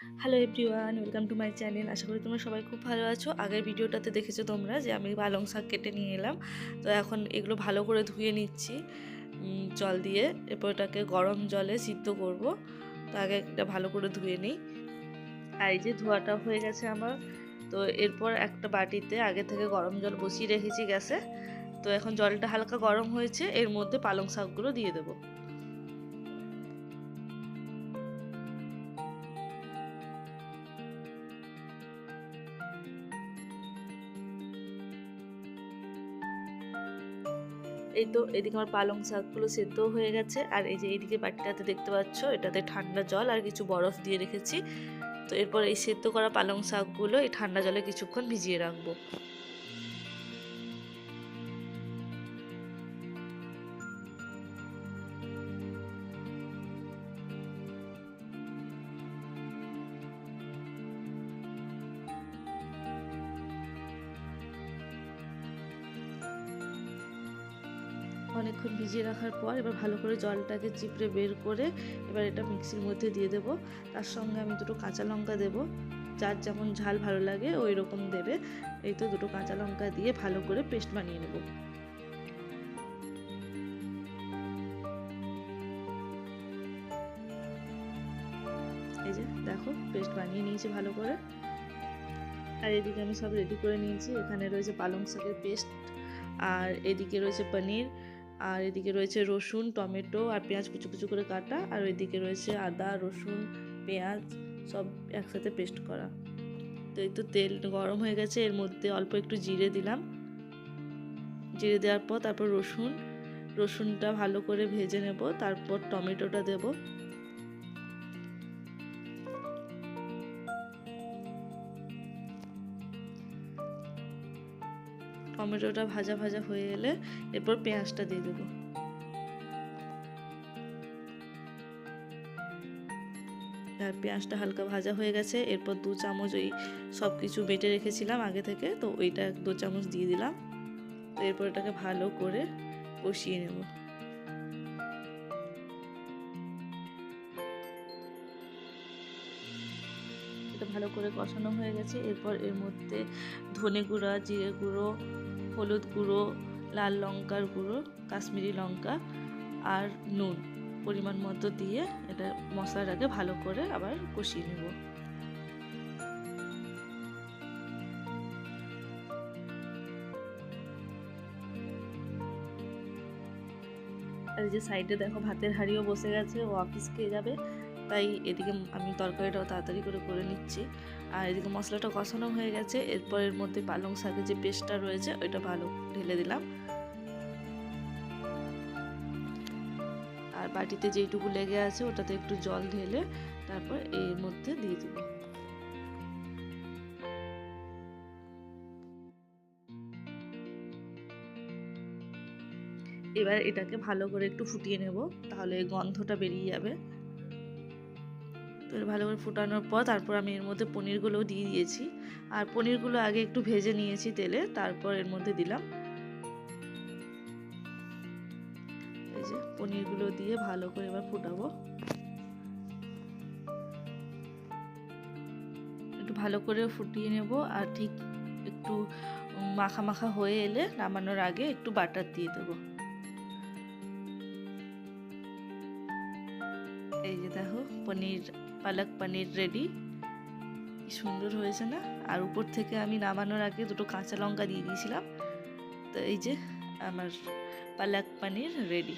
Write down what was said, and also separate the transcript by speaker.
Speaker 1: Hello everyone welcome to my channel আশা করি তোমরা সবাই খুব ভালো আছো। আগের ভিডিওটাতে দেখেছ তোমরা যে আমি পালং শাক কেটে নিয়ে এলাম। তো এখন এগুলো ভালো করে ধুয়ে নিচ্ছি জল দিয়ে। এরপর এটাকে গরম জলে সিদ্ধ করব। তো আগে এটা ভালো করে ধুয়ে নিই। আর এই যে ধোয়াটা হয়ে গেছে আমার। তো এরপর একটা বাটিতে আগে থেকে গরম জল বসিয়ে রেখেছি গ্যাসে। তো এখন জলটা হালকা গরম হয়েছে, এর মধ্যে পালং শাকগুলো দিয়ে দেবো। এই তো এদিকে আমার পালং শাকগুলো সেদ্ধ হয়ে গেছে। আর এই যে এইদিকে বাটিটাতে দেখতে পাচ্ছ, এটাতে ঠান্ডা জল আর কিছু বরফ দিয়ে রেখেছি। তো এরপর এই সেদ্ধ করা পালং শাকগুলো এই ঠান্ডা জলে কিছুক্ষণ ভিজিয়ে রাখব। অনেকক্ষণ ভিজিয়ে রাখার পর এবার ভালো করে জলটাকে চিপড়ে বের করে এবার এটা মিক্সির মধ্যে দিয়ে দেব। তার সঙ্গে আমি দুটো কাঁচা লঙ্কা দেব। যার যেমন ঝাল ভালো লাগে ওই রকম দেবে। এই তো দুটো কাঁচা লঙ্কা দিয়ে ভালো করে পেস্ট বানিয়ে নেব। এই যে দেখো, পেস্ট বানিয়ে নিয়েছি ভালো করে। আর এদিকে আমি সব রেডি করে নিয়েছি। এখানে রয়েছে পালং শাকের পেস্ট। আর এদিকে রয়েছে পনির। আর এদিকে রয়েছে রসুন, টমেটো আর পেঁয়াজ কুচু কুচু করে কাটা। আর এদিকে রয়েছে আদা, রসুন, পেঁয়াজ সব একসাথে পেস্ট করা। তো এই তো তেল গরম হয়ে গেছে, এর মধ্যে অল্প একটু জিরে দিলাম। জিরে দেওয়ার পর তারপর রসুন। রসুনটা ভালো করে ভেজে নেব, তারপর টমেটোটা দেব। টমেটোটা ভাজা ভাজা হয়ে এলে এরপর পেঁয়াজটা দিয়ে দেবো। আর পেঁয়াজটা হালকা ভাজা হয়ে গেছে, এরপর দু চামচ ওই সব কিছু বেটে রেখেছিলাম আগে থেকে, তো ওইটা দু চামচ দিয়ে দিলাম। তো এরপর এটাকে ভালো করে কষিয়ে নেব। এটা ভালো করে কষানো হয়ে গেছে, এরপর এর মধ্যে ধনে গুঁড়া, জিরে গুঁড়ো হলুদ গুঁড়ো, লাল লঙ্কার গুঁড়ো, কাশ্মীরি লঙ্কা আর নুন পরিমাণ মতো দিয়ে এটা মশলাটাকে ভালো করে আবার কষিয়ে নেব। আর যে সাইডে দেখো, ভাতের হাড়িও বসে গেছে, ও অফিস খেয়ে যাবে। তাই এদিকে আমি তরকারিটাও তাড়াতাড়ি করে করে নিচ্ছি। আর এদিকে মশলাটা কষানো হয়ে গেছে। এরপর এর মধ্যে পালং শাকের যে পেস্টটা রয়েছে, ওইটা ভালো ঢেলে দিলাম। আর বাটিতে যেইটুকু লেগে আছে, ওটাতে একটু জল ঢেলে তারপর এর মধ্যে দিয়ে দেব। এবার এটাকে ভালো করে একটু ফুটিয়ে নেব, তাহলে গন্ধটা বেরিয়ে যাবে। তো ভালো করে ফুটানোর পর তারপর আমি এর মধ্যে পনিরগুলোও দিয়ে দিয়েছি। আর পনিরগুলো আগে একটু ভেজে নিয়েছি তেলে, তারপর এর মধ্যে দিলাম। এই যে পনিরগুলো দিয়ে ভালো করে এবার ফুটাবো। একটু ভালো করে ফুটিয়ে নেব। আর ঠিক একটু মাখা মাখা হয়ে এলে নামানোর আগে একটু বাটার দিয়ে দেবো। এই যে দেখো, পনির পালক পনির রেডি সুন্দর হয়েছে না? আর উপর থেকে আমি নামানোর আগে দুটো কাঁচা লঙ্কা দিয়ে দিয়েছিলাম। তো এই যে আমার পালক পনির রেডি